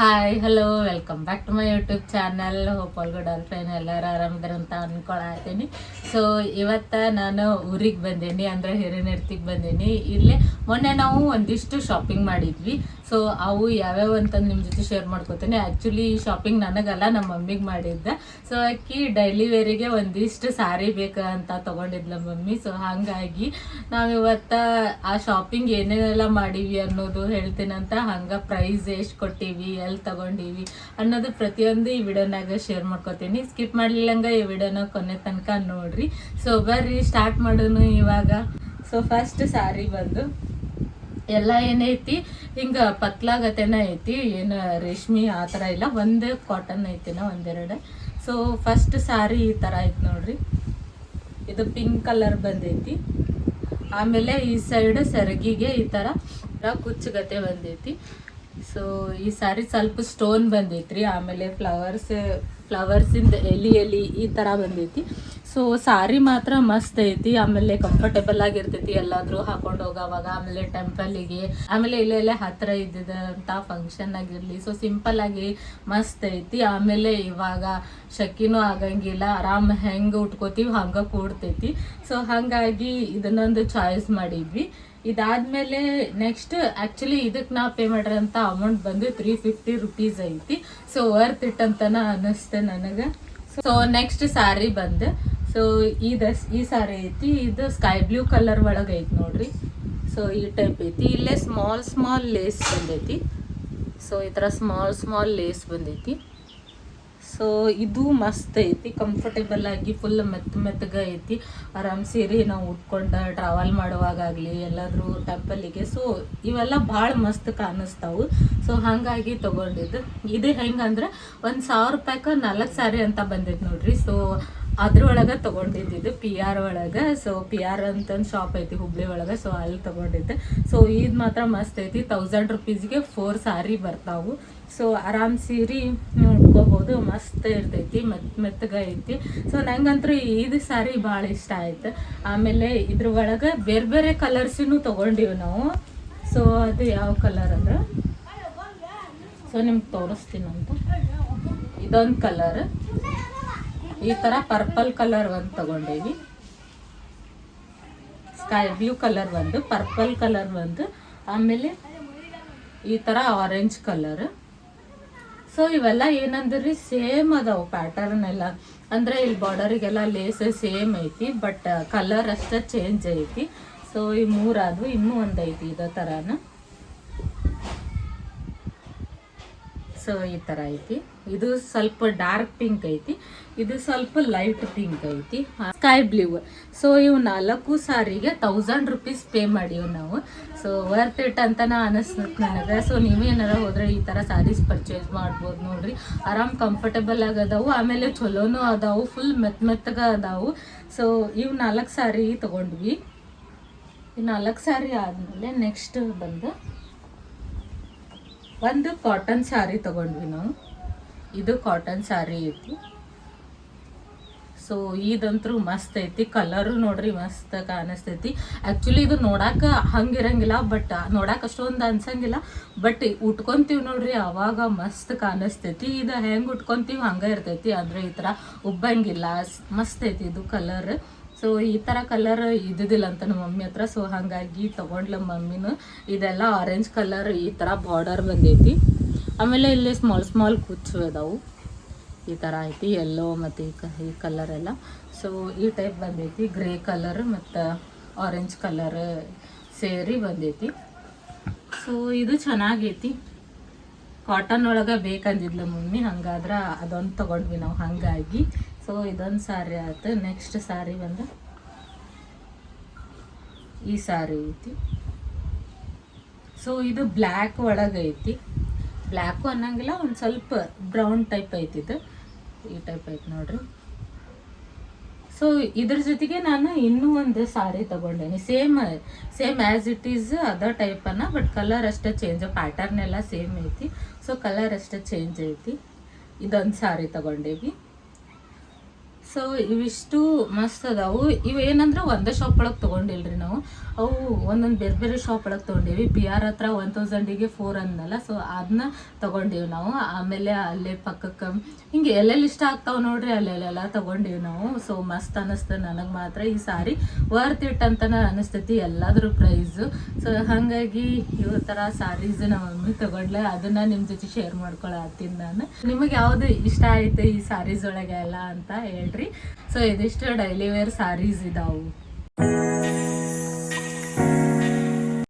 Hi hello welcome back to my YouTube channel all friend ಎಲ್ಲರೂ ಆರಾಮಿದ್ರೆ ಅಂತ ಅನ್ಕೊಳತ್ತೀನಿ so ಇವತ್ತ ನಾನು ಊರಿಗೆ ಬಂದೇನಿ, ಅಂದ್ರೆ ಹಿರಿಯರ್ತಿಗೆ ಬಂದೇನಿ. ಇಲ್ಲೇ ಮೊನ್ನೆ ನಾವು ಒಂದಿಷ್ಟು ಶಾಪಿಂಗ್ ಮಾಡಿದ್ವಿ. ಸೊ ಅವು ಯಾವ್ಯಾವ ಅಂತ ನಿಮ್ಮ ಜೊತೆ ಶೇರ್ ಮಾಡ್ಕೋತೀನಿ. ಆ್ಯಕ್ಚುಲಿ ಶಾಪಿಂಗ್ ನನಗಲ್ಲ ನಮ್ಮ ಮಮ್ಮಿಗೆ ಮಾಡಿದ್ದೆ. ಸೊ ಅಕ್ಕಿ ಡೈಲಿ ವೇರಿಗೆ ಒಂದಿಷ್ಟು ಸಾರಿ ಬೇಕು ಅಂತ ತಗೊಂಡಿದ್ಲ ಮಮ್ಮಿ. ಸೊ ಹಾಗಾಗಿ ನಾವಿವತ್ತ ಆ ಶಾಪಿಂಗ್ ಏನೇನೆಲ್ಲ ಮಾಡೀವಿ ಅನ್ನೋದು ಹೇಳ್ತೀನಂತ ಹಂಗ ಪ್ರೈಸ್ ಎಷ್ಟು ಕೊಟ್ಟಿವಿ ಎಲ್ಲಿ ತಗೊಂಡೀವಿ ಅನ್ನೋದು ಪ್ರತಿಯೊಂದು ಈ ವಿಡಿಯೋನಾಗ ಶೇರ್ ಮಾಡ್ಕೋತೀನಿ. ಸ್ಕಿಪ್ ಮಾಡ್ಲಿಲ್ಲಂಗ ಈ ವಿಡಿಯೋನ ಕೊನೆ ತನಕ ನೋಡ್ರಿ. ಸೊ ಬರ್ರಿ ಸ್ಟಾರ್ಟ್ ಮಾಡೋನು ಇವಾಗ. ಸೊ ಫಸ್ಟ್ ಸಾರಿ ಬಂದು ಎಲ್ಲ ಏನೈತಿ? ಹಿಂಗ ಪತ್ಲಾಗತೆನ ಐತಿ, ಏನು ರೇಷ್ಮಿ ಆ ಥರ ಇಲ್ಲ, ಒಂದೇ ಕಾಟನ್ ಐತಿನ ಒಂದೆರಡು. ಸೊ ಫಸ್ಟ್ ಸಾರಿ ಈ ಥರ ಐತಿ ನೋಡ್ರಿ. ಇದು ಪಿಂಕ್ ಕಲರ್ ಬಂದೈತಿ. ಆಮೇಲೆ ಈ ಸೈಡ್ ಸೆರಗಿಗೆ ಈ ಥರ ಕುಚ್ಚುಗತೆ ಬಂದೈತಿ. ಸೊ ಈ ಸಾರಿ ಸ್ವಲ್ಪ ಸ್ಟೋನ್ ಬಂದೈತ್ರಿ, ಆಮೇಲೆ ಫ್ಲವರ್ಸ್ ಫ್ಲವರ್ಸಿಂದ ಎಲಿ ಎಲಿ ಈ ಥರ ಬಂದೈತಿ. ಸೊ ಸಾರಿ ಮಾತ್ರ ಮಸ್ತ್ ಐತಿ, ಆಮೇಲೆ ಕಂಫರ್ಟೇಬಲ್ ಆಗಿರ್ತೈತಿ, ಎಲ್ಲಾದರೂ ಹಾಕೊಂಡು ಹೋಗೋವಾಗ, ಆಮೇಲೆ ಟೆಂಪಲಿಗೆ ಆಮೇಲೆ ಇಲ್ಲೆಲ್ಲ ಹತ್ರ ಇದ್ದಿದಂಥ ಫಂಕ್ಷನ್ ಆಗಿರಲಿ. ಸೊ ಸಿಂಪಲ್ ಆಗಿ ಮಸ್ತ್ ಐತಿ, ಆಮೇಲೆ ಇವಾಗ ಶಕ್ಕಿನೂ ಆಗಂಗಿಲ್ಲ, ಆರಾಮ್ ಹೆಂಗೆ ಉಟ್ಕೋತೀವಿ ಹಂಗೆ ಕೂಡ್ತೈತಿ. ಸೊ ಹಾಗಾಗಿ ಇದನ್ನೊಂದು ಚಾಯ್ಸ್ ಮಾಡಿದ್ವಿ. ಇದಾದ್ಮೇಲೆ ನೆಕ್ಸ್ಟ್ ಆಕ್ಚುಲಿ ಇದಕ್ಕೆ ನಾ ಪೇ ಮಾಡಿರೋಂಥ ಅಮೌಂಟ್ ಬಂದು ತ್ರೀ ಫಿಫ್ಟಿ ರುಪೀಸ್ ಐತಿ. ಸೊ ವರ್ತ್ ಇಟ್ ಅಂತನ ಅನ್ನಿಸ್ತೆ ನನಗೆ. ಸೊ ನೆಕ್ಸ್ಟ್ ಸಾರಿ ಬಂದು. ಸೊ ಇದು, ಈ ಸಾರಿ ಐತಿ. ಇದು ಸ್ಕೈ ಬ್ಲೂ ಕಲರ್ ಒಳಗೆ ಐತಿ ನೋಡ್ರಿ. ಸೊ ಈ ಟೈಪ್ ಐತಿ. ಇಲ್ಲೇ ಸ್ಮಾಲ್ ಸ್ಮಾಲ್ ಲೇಸ್ ಬಂದೈತಿ. ಸೊ ಈ ಥರ ಸ್ಮಾಲ್ ಸ್ಮಾಲ್ ಲೇಸ್ ಬಂದೈತಿ. ಸೊ ಇದು ಮಸ್ತ್ ಐತಿ. ಕಂಫರ್ಟೇಬಲ್ ಆಗಿ ಫುಲ್ ಮೆತ್ತ ಮೆತ್ತಗ ಐತಿ. ಆರಾಮ್ ಸೇರಿ ನಾವು ಉಟ್ಕೊಂಡು ಟ್ರಾವೆಲ್ ಮಾಡುವಾಗಲಿ ಎಲ್ಲಾದರೂ ಟೆಂಪಲ್ಲಿಗೆ ಸೊ ಇವೆಲ್ಲ ಭಾಳ ಮಸ್ತ್ ಕಾಣಿಸ್ತಾವು ಸೊ ಹಾಗಾಗಿ ತಗೊಂಡಿದ್ದು. ಇದು ಹೆಂಗಂದ್ರೆ ಒಂದು ಸಾವಿರ ರೂಪಾಯಿಗೆ ನಾಲ್ಕು ಸಾರಿ ಅಂತ ಬಂದೈತೆ ನೋಡ್ರಿ. ಸೊ ಅದ್ರೊಳಗೆ ತಗೊಂಡಿದ್ದು ಪಿ ಆರ್ ಒಳಗೆ. ಸೊ ಪಿ ಆರ್ ಅಂತಂದು ಶಾಪ್ ಐತಿ ಹುಬ್ಳಿ ಒಳಗೆ. ಸೊ ಅಲ್ಲಿ ತಗೊಂಡಿದ್ದೆ. ಸೊ ಇದು ಮಾತ್ರ ಮಸ್ತ್ ಐತಿ. ತೌಸಂಡ್ ರುಪೀಸ್ಗೆ ಫೋರ್ ಸಾರಿ ಬರ್ತಾವು. ಸೊ ಆರಾಮ್ ಸೀರೆ ನೀವು ಉಟ್ಕೋಬೋದು. ಮಸ್ತ್ ಇರ್ತೈತಿ, ಮೆತ್, ಮೆತ್ತಗ ಐತಿ. ಸೊ ನಂಗಂತೂ ಇದು ಸಾರಿ ಭಾಳ ಇಷ್ಟ ಆಯ್ತು. ಆಮೇಲೆ ಇದ್ರ ಒಳಗೆ ಬೇರೆ ಬೇರೆ ಕಲರ್ಸಿನೂ ತೊಗೊಂಡಿವಿ ನಾವು. ಸೊ ಅದು ಯಾವ ಕಲರ್ ಅಂದ್ರೆ? ಸೊ ನಿಮ್ಗೆ ತೋರಿಸ್ತೀನಂತ ಇದೊಂದು ಕಲರ್ ಈ ತರ ಪರ್ಪಲ್ ಕಲರ್ ಒಂದು ತಗೊಂಡೀವಿ. ಸ್ಕೈ ಬ್ಲೂ ಕಲರ್ ಒಂದು ಪರ್ಪಲ್ ಕಲರ್ ಒಂದು, ಆಮೇಲೆ ಈ ತರ ಆರೆಂಜ್ ಕಲರ್ ಸೊ ಇವೆಲ್ಲ ಏನಂದ್ರಿ ಸೇಮ್ ಅದಾವು ಪ್ಯಾಟರ್ನ್ ಎಲ್ಲ. ಅಂದ್ರೆ ಇಲ್ಲಿ ಬಾರ್ಡರಿಗೆಲ್ಲ ಲೇಸ್ ಸೇಮ್ ಐತಿ ಬಟ್ ಕಲರ್ ಅಷ್ಟೇ ಚೇಂಜ್ ಐತಿ. ಸೊ ಈ ಮೂರಾದ್ವು ಇನ್ನೂ ಒಂದು ಐತಿ ಇದೇ ಥರನ ಸೊ ಈ ಥರ ಐತಿ. ಇದು ಸ್ವಲ್ಪ ಡಾರ್ಕ್ ಪಿಂಕ್ ಐತಿ. ಇದು ಸ್ವಲ್ಪ ಲೈಟ್ ಪಿಂಕ್ ಐತಿ. ಸ್ಕೈ ಬ್ಲೂ ಸೊ ಇವು ನಾಲ್ಕು ಸಾರಿಗೆ ತೌಸಂಡ್ ರುಪೀಸ್ ಪೇ ಮಾಡೀವಿ ನಾವು. ಸೊ ವರ್ತ್ ಇಟ್ ಅಂತನ ಅನಿಸ್ತದೆ ನನಗೆ. ಸೊ ನೀವೇನಾರ ಹೋದ್ರೆ ಈ ಥರ ಸ್ಯಾರೀಸ್ ಪರ್ಚೇಸ್ ಮಾಡ್ಬೋದು ನೋಡ್ರಿ. ಆರಾಮ್ ಕಂಫರ್ಟಬಲ್ ಆಗದಾವು. ಆಮೇಲೆ ಚಲೋನೂ ಅದಾವು. ಫುಲ್ ಮೆತ್ತ ಮೆತ್ತಗ ಅದಾವು. ಸೊ ಇವು ನಾಲ್ಕು ಸಾರಿ ತಗೊಂಡ್ವಿ. ಈ ನಾಲ್ಕು ಸಾರಿ ಆದಮೇಲೆ ನೆಕ್ಸ್ಟ್ ಬಂದು ಒಂದು ಕಾಟನ್ ಸ್ಯಾರಿ ತಗೊಂಡ್ವಿ ನಾವು. ಇದು ಕಾಟನ್ ಸ್ಯಾರಿ ಐತಿ ಸೊ ಇದಂತೂ ಮಸ್ತ್ ಐತಿ. ಕಲರು ನೋಡ್ರಿ ಮಸ್ತ್ ಕಾಣಿಸ್ತೈತಿ. ಆ್ಯಕ್ಚುಲಿ ಇದು ನೋಡಾಕ ಹಂಗಿರಂಗಿಲ್ಲ ಬಟ್ ನೋಡಾಕ ಅಷ್ಟೊಂದು ಅನ್ಸಂಗಿಲ್ಲ. ಬಟ್ ಉಟ್ಕೊಂತೀವಿ ನೋಡ್ರಿ, ಅವಾಗ ಮಸ್ತ್ ಕಾಣಿಸ್ತೈತಿ. ಇದು ಹೆಂಗೆ ಉಟ್ಕೊಂತೀವಿ ಹಂಗೆ ಇರ್ತೈತಿ. ಅಂದ್ರೆ ಈ ಥರ ಉಬ್ಬಂಗಿಲ್ಲ. ಮಸ್ತ್ ಐತಿ ಇದು ಕಲರ್ ಸೊ ಈ ಥರ ಕಲರ್ ಇದ್ದಿದ್ದಿಲ್ಲ ಅಂತ ನಮ್ಮ ಮಮ್ಮಿ ಹತ್ರ. ಸೊ ಹಾಗಾಗಿ ತಗೊಂಡ್ಲ ಮಮ್ಮಿನೂ. ಇದೆಲ್ಲ ಆರೆಂಜ್ ಕಲರ್ ಈ ಥರ ಬಾರ್ಡರ್ ಬಂದೈತಿ. ಆಮೇಲೆ ಇಲ್ಲಿ ಸ್ಮಾಲ್ ಸ್ಮಾಲ್ ಕುಚ್ಚು ಅದಾವು. ಈ ಥರ ಐತಿ ಎಲ್ಲೋ ಮತ್ತು ಈ ಕಲರ್ ಎಲ್ಲ. ಸೊ ಈ ಟೈಪ್ ಬಂದೈತಿ. ಗ್ರೇ ಕಲರ್ ಮತ್ತು ಆರೆಂಜ್ ಕಲರ್ ಸೇರಿ ಬಂದೈತಿ. ಸೊ ಇದು ಚೆನ್ನಾಗೈತಿ. ಕಾಟನ್ ಒಳಗೆ ಬೇಕಂದಿದ್ಲು ಮಮ್ಮಿ. ಹಂಗಾದ್ರೆ ಅದೊಂದು ತಗೊಂಡ್ವಿ ನಾವು. ಹಾಗಾಗಿ ಸೊ ಇದೊಂದು ಸಾರಿ ಆಯ್ತು. ನೆಕ್ಸ್ಟ್ ಸಾರಿ ಬಂದು ಈ ಸಾರಿ ಐತಿ. ಸೊ ಇದು ಬ್ಲ್ಯಾಕ್ ಒಳಗೆ ಐತಿ. ಬ್ಲ್ಯಾಕು ಅನ್ನಂಗಿಲ್ಲ, ಒಂದು ಸ್ವಲ್ಪ ಬ್ರೌನ್ ಟೈಪ್ ಐತಿ ಇದು. ಈ ಟೈಪ್ ಐತಿ ನೋಡ್ರಿ. ಸೊ ಇದ್ರ ಜೊತೆಗೆ ನಾನು ಇನ್ನೂ ಒಂದು sari ತಗೊಂಡೇನಿ. Same same as it is other ಟೈಪನ್ನು but colour ಅಷ್ಟೇ ಚೇಂಜ್ ಪ್ಯಾಟರ್ನ್ ಎಲ್ಲ ಸೇಮ್ ಐತಿ. ಸೊ ಕಲರ್ ಅಷ್ಟೇ ಚೇಂಜ್ ಐತಿ. ಇದೊಂದು ಸಾರಿ ತಗೊಂಡೇವಿ. ಸೊ ಇವಿಷ್ಟು ಮಸ್ತ್ ಅದಾವು. ಇವೇನಂದ್ರೆ ಒಂದೇ ಶಾಪ್ ಒಳಗೆ ತೊಗೊಂಡಿಲ್ರಿ ನಾವು. ಅವು ಒಂದೊಂದು ಬೇರೆ ಬೇರೆ ಶಾಪ್ ಒಳಗೆ ತೊಗೊಂಡೇವಿ. ಪಿ ಆರ್ ಹತ್ರ ಒನ್ ತೌಸಂಡಿಗೆ ಫೋರ್ ಅಂದಲ್ಲ ಸೊ ಅದನ್ನ ತೊಗೊಂಡೇವಿ ನಾವು. ಆಮೇಲೆ ಅಲ್ಲೇ ಪಕ್ಕಕ್ಕೆ ಹಿಂಗೆ ಎಲ್ಲೆಲ್ಲಿ ಇಷ್ಟ ಆಗ್ತಾವೆ ನೋಡ್ರಿ, ಅಲ್ಲೆಲ್ಲೆಲ್ಲ ತೊಗೊಂಡೇವಿ ನಾವು. ಸೊ ಮಸ್ತ್ ಅನ್ನಿಸ್ತು ನನಗೆ ಮಾತ್ರ ಈ ಸಾರಿ. ವರ್ತ್ ಇಟ್ ಅಂತನ ಅನಿಸ್ತೈತಿ ಎಲ್ಲಾದ್ರು ಪ್ರೈಸು ಸೊ ಹಾಗಾಗಿ ಇವ ಥರ ಸಾರೀಸ್ ನಮ್ಮ ಮಮ್ಮಿ ತಗೊಂಡ್ಲೆ ಅದನ್ನ ನಿಮ್ಮ ಜೊತೆ ಶೇರ್ ಮಾಡ್ಕೊಳತ್ತೀನಿ ನಾನು. ನಿಮಗೆ ಯಾವ್ದು ಇಷ್ಟ ಆಯ್ತು ಈ ಸಾರೀಸ್ ಒಳಗೆ ಎಲ್ಲ ಅಂತ ಹೇಳ್ರಿ. ಸೊ ಇದಿಷ್ಟು ಡೈಲಿ ವೇರ್ ಸಾರೀಸ್ ಇದಾವು